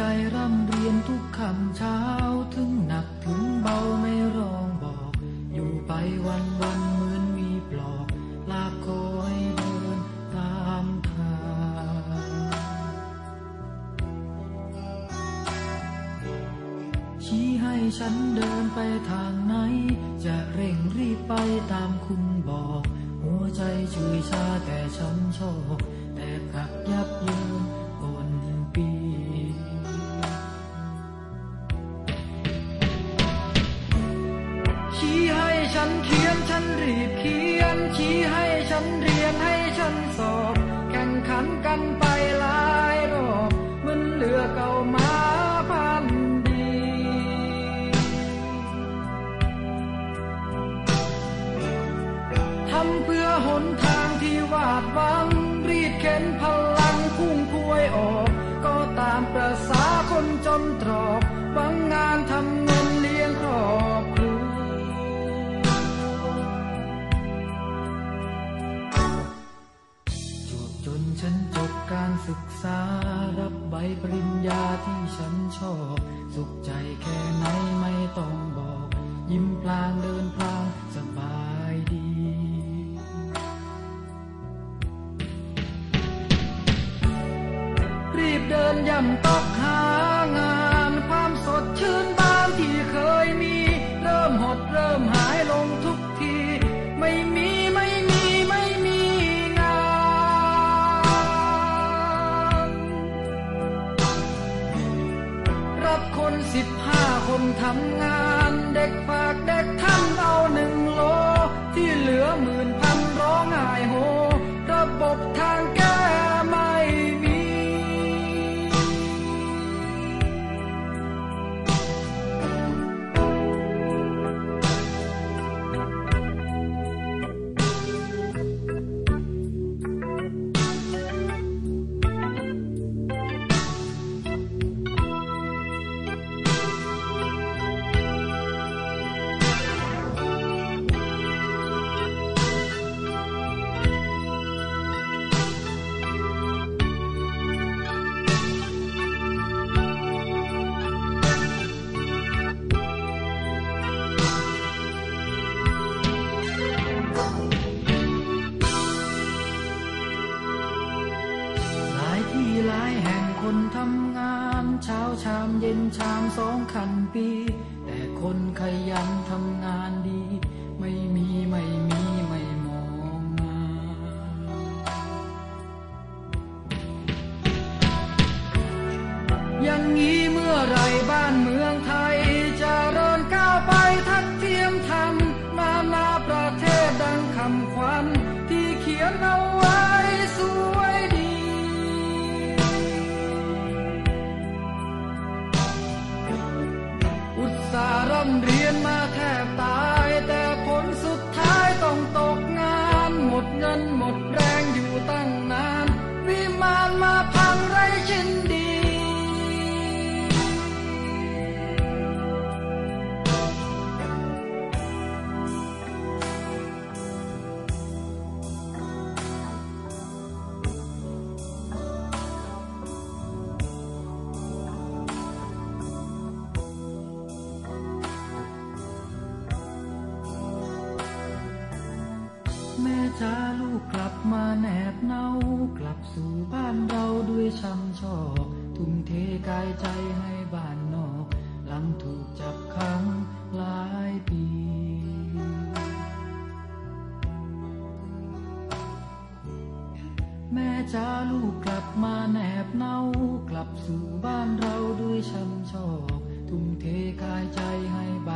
ใจร่ำเรียนทุกคำเช้าถึงหนักถึงเบาไม่ร้องบอก อยู่ไปวันวันเหมือนมีปลอก ลากคอยเดินตามทางชี้ให้ฉันเดินไปทางไหน จะเร่งรีบไปตามคุณบอก หัวใจช่วยชาแต่ฉันชอบแต่ขักยับเยิน ฉันเขียนฉันรีบเขียนชี้ให้ฉันเรียนให้ฉันสอบ แข่งขันกันไปหลายรอบมันเหลือเก่ามาพันดี ทำเพื่อหนทางที่วาดหวัง รีดเข็นพลังพุ่งพวยออก ก็ตามประษาคนจนตรอก ฉันจบการศึกษา รับใบปริญญาที่ฉันชอบ สุขใจแค่ไหนไม่ต้องบอก ยิ้มพลางเดินพลางสบายดี รีบเดินย่ำ สิบห้าคนทำงาน เด็กฝากเด็กทำเอาหนึ่งโล ที่เหลือหมื่นพัน ทำงานเช้าชามเย็นชามสองคันปี แต่คนขยันทำงานดี ไม่มีไม่มีไม่มองมาอย่างนี้เมื่อไรบ้านเมือง เงินหมดแรง กลับมาแนบเนากลับสู่บ้านเราด้วยช้ำชอกทุ่มเทกายใจให้บ้านนอก หลังถูกจับขังหลายปีแม่จ้าลูกกลับมาแนบเนากลับสู่บ้านเราด้วยช้ำชอกทุ่มเทกายใจให้บ้าน